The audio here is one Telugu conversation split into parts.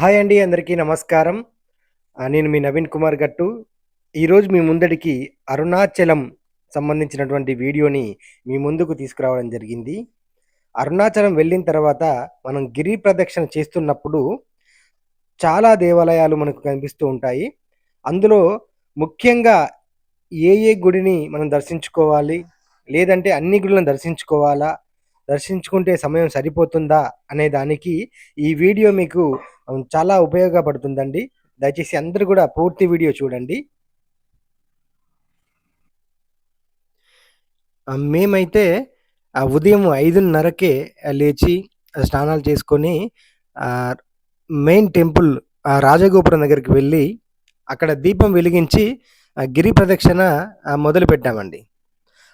హాయ్ అండి అందరికీ నమస్కారం. నేను మీ నవీన్ కుమార్ గట్టు. ఈరోజు మీ ముందడికి అరుణాచలం సంబంధించినటువంటి వీడియోని మీ ముందుకు తీసుకురావడం జరిగింది. అరుణాచలం వెళ్ళిన తర్వాత మనం గిరి ప్రదక్షిణ చేస్తున్నప్పుడు చాలా దేవాలయాలు మనకు కనిపిస్తూ ఉంటాయి. అందులో ముఖ్యంగా ఏ ఏ గుడిని మనం దర్శించుకోవాలి? లేదంటే అన్ని గుడులను దర్శించుకోవాలా? దర్శించుకుంటే సమయం సరిపోతుందా? అనే దానికి ఈ వీడియో మీకు చాలా ఉపయోగపడుతుందండి. దయచేసి అందరూ కూడా పూర్తి వీడియో చూడండి. మేమైతే ఉదయం ఐదున్నరకే లేచి స్నానాలు చేసుకొని మెయిన్ టెంపుల్ రాజగోపురం దగ్గరికి వెళ్ళి అక్కడ దీపం వెలిగించి గిరి ప్రదక్షిణ మొదలుపెట్టామండి.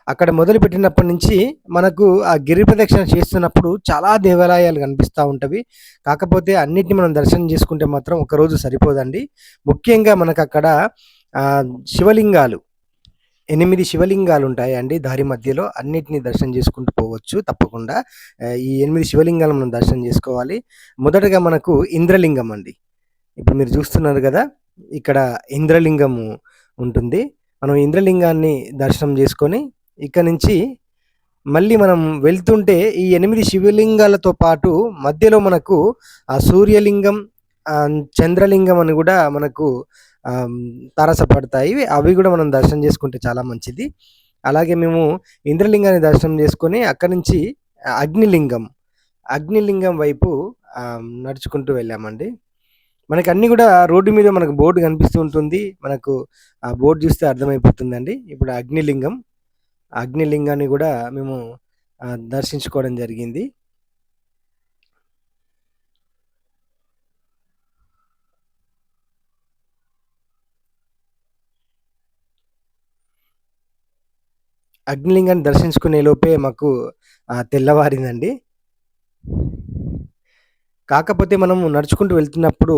అక్కడ మొదలుపెట్టినప్పటి నుంచి మనకు ఆ గిరి ప్రదక్షిణ చేస్తున్నప్పుడు చాలా దేవాలయాలు కనిపిస్తా ఉంటవి. కాకపోతే అన్నిటిని మనం దర్శనం చేసుకుంటే మాత్రం ఒకరోజు సరిపోదండి. ముఖ్యంగా మనకు అక్కడ శివలింగాలు ఎనిమిది శివలింగాలు ఉంటాయండి దారి మధ్యలో. అన్నిటిని దర్శనం చేసుకుంటూ పోవచ్చు తప్పకుండా. ఈ ఎనిమిది శివలింగాలు మనం దర్శనం చేసుకోవాలి. మొదటగా మనకు ఇంద్రలింగం అండి. ఇప్పుడు మీరు చూస్తున్నారు కదా ఇక్కడ ఇంద్రలింగము ఉంటుంది. మనం ఇంద్రలింగాన్ని దర్శనం చేసుకొని ఇక్కడ నుంచి మళ్ళీ మనం వెళ్తుంటే ఈ ఎనిమిది శివలింగాలతో పాటు మధ్యలో మనకు ఆ సూర్యలింగం, చంద్రలింగం అని కూడా మనకు తారసపడతాయి. అవి కూడా మనం దర్శనం చేసుకుంటే చాలా మంచిది. అలాగే మేము ఇంద్రలింగాన్ని దర్శనం చేసుకొని అక్కడి నుంచి అగ్నిలింగం, అగ్నిలింగం వైపు నడుచుకుంటూ వెళ్ళామండి. మనకి అన్నీ కూడా రోడ్డు మీద మనకు బోర్డు కనిపిస్తూ ఉంటుంది. మనకు ఆ బోర్డు చూస్తే అర్థమైపోతుందండి. ఇప్పుడు అగ్నిలింగం. అగ్నిలింగాన్ని కూడా మేము దర్శించుకోవడం జరిగింది. అగ్నిలింగాన్ని దర్శించుకునే లోపే మాకు తెల్లవారిందండి. కాకపోతే మనం నడుచుకుంటూ వెళ్తున్నప్పుడు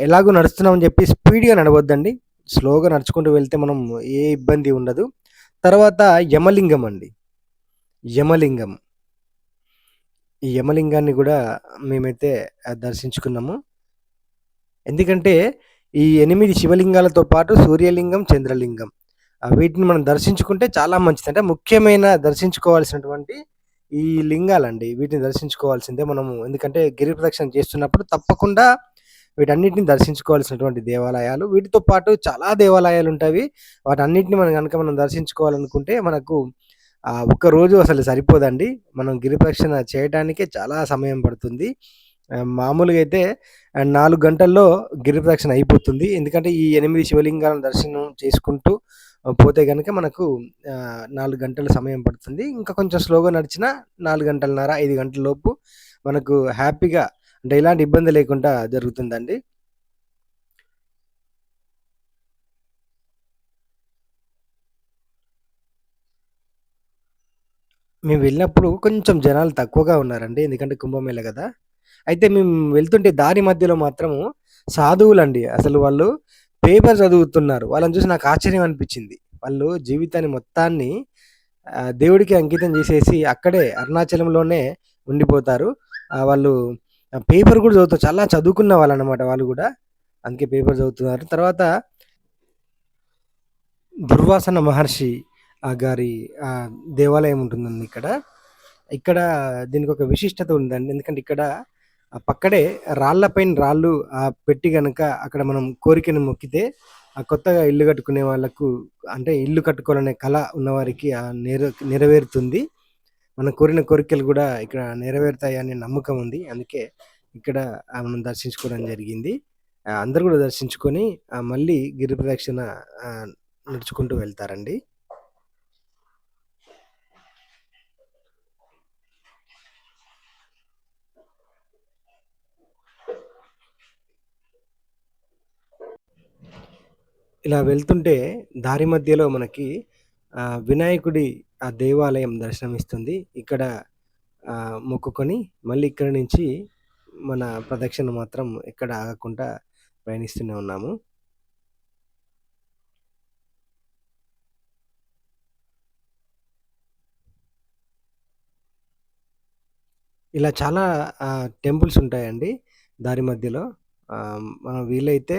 ఎలాగో నడుస్తున్నామని చెప్పి స్పీడ్‌గా నడవద్దండి స్లోగా నడుచుకుంటూ వెళ్తే మనం ఏ ఇబ్బంది ఉండదు. తర్వాత యమలింగం అండి. యమలింగం. ఈ యమలింగాన్ని కూడా మేమైతే దర్శించుకున్నాము. ఎందుకంటే ఈ ఎనిమిది శివలింగాలతో పాటు సూర్యలింగం, చంద్రలింగం వీటిని మనం దర్శించుకుంటే చాలా మంచిది. అంటే ముఖ్యమైన దర్శించుకోవాల్సినటువంటి ఈ లింగాలండి. వీటిని దర్శించుకోవాల్సిందే మనము. ఎందుకంటే గిరి ప్రదక్షిణ చేస్తున్నప్పుడు తప్పకుండా వీటన్నిటిని దర్శించుకోవాల్సినటువంటి దేవాలయాలు. వీటితో పాటు చాలా దేవాలయాలు ఉంటాయి వాటన్నిటిని మనం కనుక మనం దర్శించుకోవాలనుకుంటే మనకు ఒక్క రోజు అసలు సరిపోదండి. మనం గిరిప్రక్షణ చేయడానికే చేయటానికే చాలా సమయం పడుతుంది. మామూలుగా అయితే నాలుగు గంటల్లో గిరిప్రక్షణ అయిపోతుంది. ఎందుకంటే ఈ ఎనిమిది శివలింగాలను దర్శనం చేసుకుంటూ పోతే కనుక మనకు నాలుగు గంటల సమయం పడుతుంది. ఇంకా కొంచెం స్లోగా నడిచినా నాలుగు గంటలన్నర, ఐదు గంటల లోపు మనకు హ్యాపీగా అంటే ఎలాంటి ఇబ్బంది లేకుండా జరుగుతుందండి. మేము వెళ్ళినప్పుడు కొంచెం జనాలు తక్కువగా ఉన్నారండి. ఎందుకంటే కుంభమేళ కదా అయితే మేము వెళ్తుంటే దారి మధ్యలో మాత్రము సాధువులండి. అసలు వాళ్ళు పేపర్ చదువుతున్నారు. వాళ్ళని చూసి నాకు ఆశ్చర్యం అనిపించింది వాళ్ళు జీవితాన్ని మొత్తాన్ని దేవుడికి అంకితం చేసేసి అక్కడే అరుణాచలంలోనే ఉండిపోతారు. వాళ్ళు పేపర్ కూడా చదువుతారు. చాలా చదువుకున్న వాళ్ళు అనమాట వాళ్ళు కూడా అందుకే పేపర్ చదువుతున్నారు. తర్వాత దుర్వాసన మహర్షి గారి దేవాలయం ఉంటుందండి ఇక్కడ. ఇక్కడ దీనికి ఒక విశిష్టత ఉందండి. ఎందుకంటే ఇక్కడ పక్కడే రాళ్ళపైన రాళ్ళు పెట్టి కనుక అక్కడ మనం కోరికను మొక్కితే ఆ కొత్తగా ఇల్లు కట్టుకునే వాళ్ళకు అంటే ఇల్లు కట్టుకోవాలనే కళ ఉన్నవారికి నెర నెరవేరుతుంది. మనం కోరిన కోరికలు కూడా ఇక్కడ నెరవేరుతాయనే నమ్మకం ఉంది. అందుకే ఇక్కడ మనం దర్శించుకోవడం జరిగింది. అందరు కూడా దర్శించుకొని మళ్ళీ గిరి ప్రదక్షిణ నడుచుకుంటూ వెళ్తారండి. ఇలా వెళ్తుంటే దారి మధ్యలో మనకి వినాయకుడి ఆ దేవాలయం దర్శనమిస్తుంది. ఇక్కడ మొక్కుకొని మళ్ళీ ఇక్కడ నుంచి మన ప్రదక్షిణ మాత్రం ఎక్కడ ఆగకుండా ప్రయాణిస్తూనే ఉన్నాము. ఇలా చాలా టెంపుల్స్ ఉంటాయండి. దారి మధ్యలో మనం వీలైతే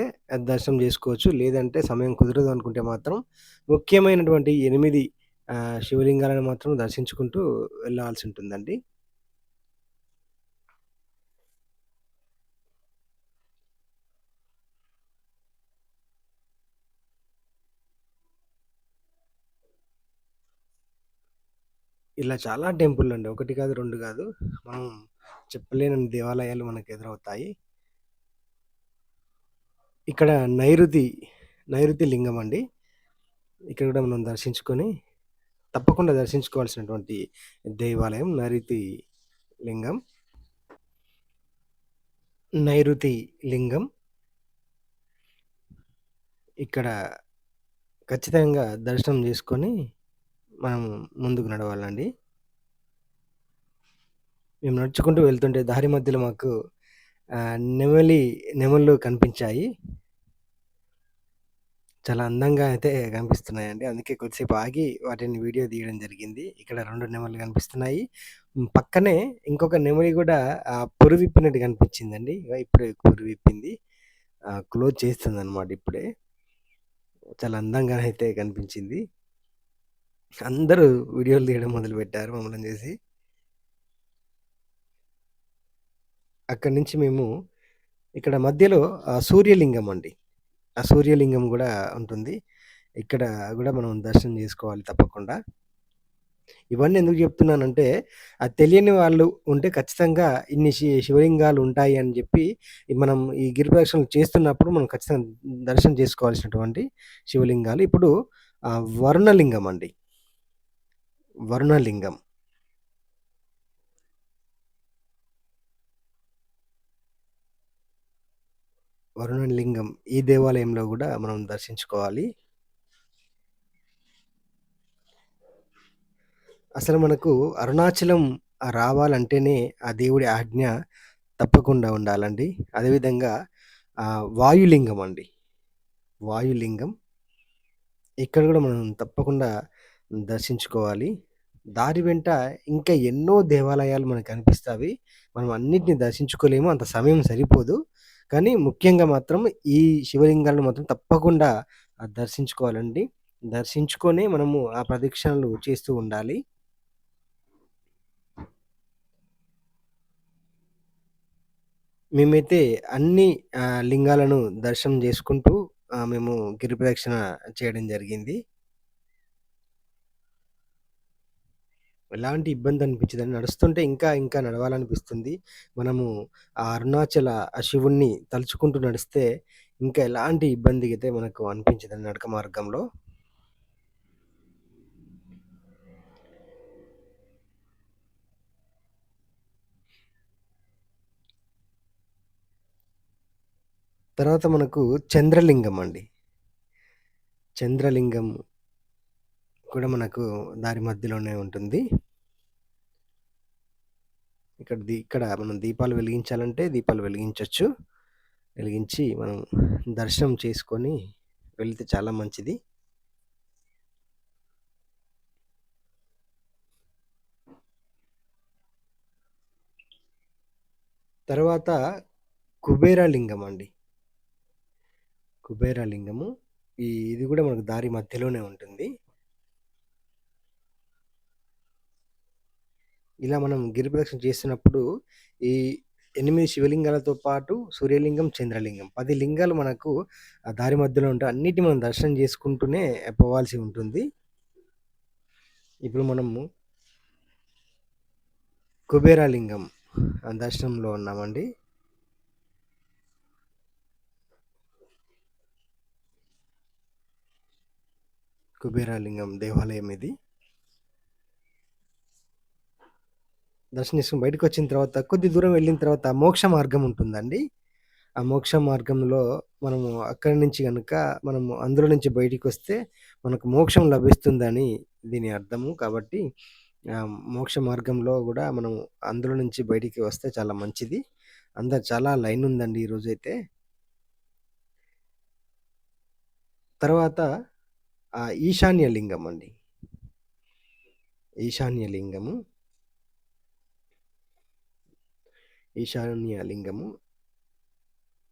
దర్శనం చేసుకోవచ్చు లేదంటే సమయం కుదరదు అనుకుంటే మాత్రం ముఖ్యమైనటువంటి ఎనిమిది ఆహ్, శివలింగాలను మాత్రం దర్శించుకుంటూ వెళ్ళాల్సుంటుందండి. ఇలా చాలా టెంపుల్లండి. ఒకటి కాదు, 2 కాదు. మనం చెప్పలేనన్ని దేవాలయాలు మనకెదురవుతాయి. ఇక్కడ నైరుతి, నైరుతి లింగం అండి. ఇక్కడ గూడా మనం దర్శించుకొని తప్పకుండా దర్శించుకోవాల్సినటువంటి దేవాలయం నైరుతి లింగం. నైరుతి లింగం. ఇక్కడ ఖచ్చితంగా దర్శనం చేసుకొని మనం ముందుకు నడవాలండి. మేము నడుచుకుంటూ వెళ్తుంటే దారి మధ్యలో మాకు నెమలి నెమళ్ళు కనిపించాయి. చాలా అందంగా అయితే కనిపిస్తున్నాయండి. అందుకే కొద్దిసేపు ఆగి వాటిని వీడియో తీయడం జరిగింది. ఇక్కడ 2 నెమళ్ళు కనిపిస్తున్నాయి. హ్మ్. పక్కనే ఇంకొక నెమలి గూడా ఆహ్, విప్పినట్టు కనిపించిందండి. ఇగో ఇప్పుడే పురు విప్పింది. ఆహ్, క్లోజ్ చేస్తుందనమాట ఇప్పుడే. చాలా అందంగా అయితే కనిపించింది. అందరూ వీడియోలు తీయడం మొదలుపెట్టారు మమ్మల్ని చూసి. అక్కడి నుంచి మేము ఇక్కడ మధ్యలో ఆహ్, సూర్యలింగం అండి. ఆ సూర్యలింగం కూడా ఉంటుంది. ఇక్కడ కూడా మనం దర్శనం చేసుకోవాలి తప్పకుండా. ఇవన్నీ ఎందుకు చెప్తున్నానంటే అది తెలియని వాళ్ళు ఉంటే ఖచ్చితంగా ఇన్ని శివలింగాలు ఉంటాయి అని చెప్పి మనం ఈ గిరి ప్రదక్షిణలు చేస్తున్నప్పుడు మనం ఖచ్చితంగా దర్శనం చేసుకోవాల్సినటువంటి శివలింగాలు. ఇప్పుడు వరుణలింగం అండి. వరుణలింగం. వరుణలింగం ఈ దేవాలయంలో కూడా మనం దర్శించుకోవాలి. అసలు మనకు అరుణాచలం రావాలంటేనే ఆ దేవుడి ఆజ్ఞ తప్పకుండా ఉండాలండి. అదేవిధంగా వాయులింగం అండి. వాయులింగం. ఇక్కడ కూడా మనం తప్పకుండా దర్శించుకోవాలి. దారి వెంట ఇంకా ఎన్నో దేవాలయాలు మనకు కనిపిస్తాయి మనం అన్నిటిని దర్శించుకోలేము. అంత సమయం సరిపోదు. కానీ ముఖ్యంగా మాత్రం ఈ శివలింగాలను మాత్రం తప్పకుండా దర్శించుకోవాలండి. దర్శించుకొనే మనము ఆ ప్రదక్షిణలు చేస్తూ ఉండాలి. మేమైతే అన్ని లింగాలను దర్శనం చేసుకుంటూ మేము గిరి ప్రదక్షిణ చేయడం జరిగింది. ఎలాంటి ఇబ్బంది అనిపించదండి. నడుస్తుంటే ఇంకా ఇంకా నడవాలనిపిస్తుంది. మనము ఆ అరుణాచల ఆ శివుణ్ణి తలుచుకుంటూ నడిస్తే ఇంకా ఎలాంటి ఇబ్బంది అయితే మనకు అనిపించదండి నడక మార్గంలో. తర్వాత మనకు చంద్రలింగం అండి. చంద్రలింగం కూడా మనకు దారి మధ్యలోనే ఉంటుంది. ఇక్కడ దీ ఇక్కడ మనం దీపాలు వెలిగించాలంటే దీపాలు వెలిగించవచ్చు వెలిగించి మనం దర్శనం చేసుకొని వెళితే చాలా మంచిది. తర్వాత కుబేరలింగం అండి. కుబేరలింగము. ఈ ఇది కూడా మనకు దారి మధ్యలోనే ఉంటుంది. ఇలా మనం గిరి ప్రదక్షిణ చేస్తున్నప్పుడు ఈ ఎనిమిది శివలింగాలతో పాటు సూర్యలింగం, చంద్రలింగం పది లింగాలు మనకు ఆ దారి మధ్యలో ఉంటాయి. అన్నిటి మనం దర్శనం చేసుకుంటూనే పోవాల్సి ఉంటుంది. ఇప్పుడు మనము కుబేరాలింగం దర్శనంలో ఉన్నామండి. కుబేరాలింగం దేవాలయం ఇది. దర్శనం బయటకి వచ్చిన తర్వాత కొద్ది దూరం వెళ్ళిన తర్వాత మోక్ష మార్గం ఉంటుందండి. ఆ మోక్ష మార్గంలో మనము అక్కడి నుంచి కనుక మనము అందులో నుంచి బయటికి వస్తే మనకు మోక్షం లభిస్తుందని దీని అర్థము. కాబట్టి మోక్ష మార్గంలో కూడా మనం అందులో నుంచి బయటికి వస్తే చాలా మంచిది. అందరు చాలా లైన్ ఉందండి ఈరోజైతే. తర్వాత ఈశాన్య లింగం అండి. ఈశాన్య లింగము. ఈశాన్య లింగము.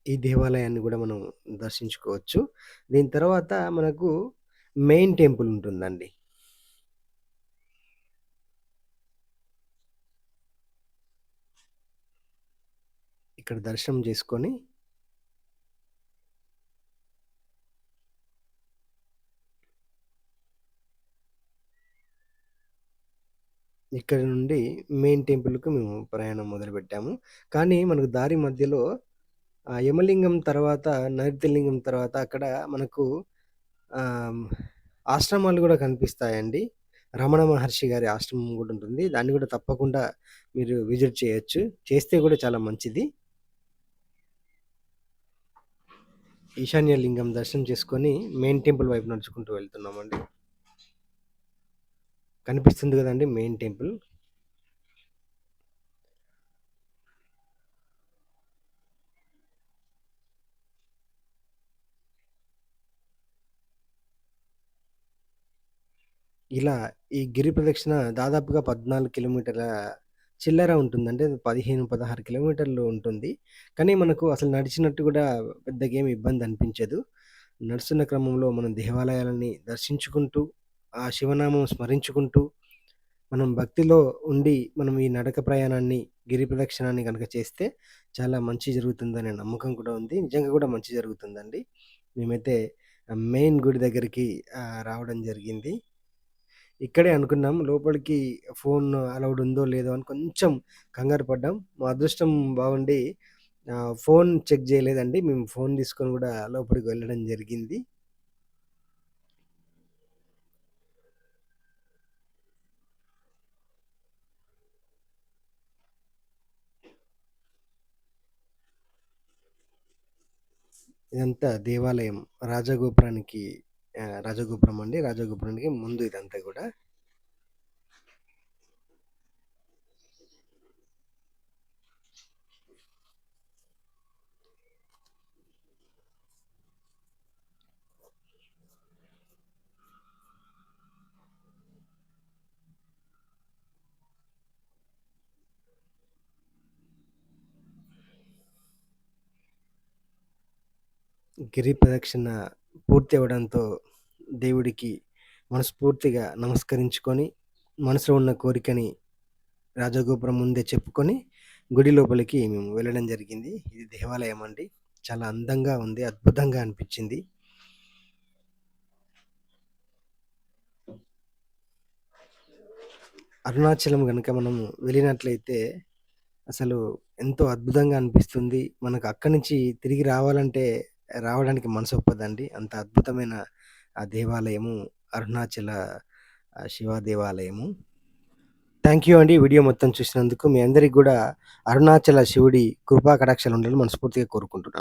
ఈ దేవాలయాన్ని కూడా మనం దర్శించుకోవచ్చు. దీని తర్వాత మనకు మెయిన్ టెంపుల్ ఉంటుందండి. ఇక్కడ దర్శనం చేసుకొని ఇక్కడి నుండి మెయిన్ టెంపుల్‌కు మేము ప్రయాణం మొదలుపెట్టాము. కానీ మనకు దారి మధ్యలో యమలింగం తర్వాత, నైరుతిలింగం తర్వాత అక్కడ మనకు ఆశ్రమాలు కూడా కనిపిస్తాయండి. రమణ మహర్షి గారి ఆశ్రమం కూడా ఉంటుంది. దాన్ని కూడా తప్పకుండా మీరు విజిట్ చేయొచ్చు. చేస్తే కూడా చాలా మంచిది. ఈశాన్య లింగం దర్శనం చేసుకొని మెయిన్ టెంపుల్ వైపు నడుచుకుంటూ వెళ్తున్నామండి. కనిపిస్తుంది కదండి మెయిన్ టెంపుల్. ఇలా ఈ గిరి ప్రదక్షిణ దాదాపుగా 14 కిలోమీటర్ల చిల్లర ఉంటుందంటే పదిహేను పదహారు కిలోమీటర్లు ఉంటుంది. కానీ మనకు అసలు నడిచినట్టు కూడా పెద్దగా ఏమి ఇబ్బంది అనిపించదు. నడుస్తున్న క్రమంలో మనం దేవాలయాలని దర్శించుకుంటూ, ఆ శివనామం స్మరించుకుంటూ, మనం భక్తిలో ఉండి మనం ఈ నడక ప్రయాణాన్ని, గిరి ప్రదక్షిణాన్ని కనుక చేస్తే చాలా మంచి జరుగుతుందనే నమ్మకం కూడా ఉంది. నిజంగా కూడా మంచి జరుగుతుందండి. మేమైతే మెయిన్ గుడి దగ్గరికి రావడం జరిగింది. ఇక్కడే అనుకున్నాం. లోపలికి ఫోన్ అలౌడ్ ఉందో లేదో అని కొంచెం కంగారు పడ్డాం. మా అదృష్టం బాగుండి ఫోన్ చెక్ చేయలేదండి మేము ఫోన్ తీసుకొని కూడా లోపలికి వెళ్ళడం జరిగింది. ఇదంతా దేవాలయం. రాజగోపురానికి రాజగోపురం అండి. రాజగోపురానికి ముందు ఇదంతా కూడా గిరి ప్రదక్షిణ పూర్తి అవ్వడంతో దేవుడికి మనస్ఫూర్తిగా నమస్కరించుకొని, మనసులో ఉన్న కోరికని రాజగోపురం ముందే చెప్పుకొని, గుడి లోపలికి మేము వెళ్ళడం జరిగింది. ఇది దేవాలయం అండి. చాలా అందంగా ఉంది. అద్భుతంగా అనిపించింది అరుణాచలం కనుక మనం వెళ్ళినట్లయితే అసలు ఎంతో అద్భుతంగా అనిపిస్తుంది. మనకు అక్కడి నుంచి తిరిగి రావాలంటే రావడానికి మనసొప్పదండి. అంత అద్భుతమైన ఆ దేవాలయము అరుణాచల శివ దేవాలయము. థ్యాంక్ యూ అండి. వీడియో మొత్తం చూసినందుకు. మీ అందరికి కూడా అరుణాచల శివుడి కృపా కటాక్షాలు ఉండాలని మనస్ఫూర్తిగా కోరుకుంటున్నాను.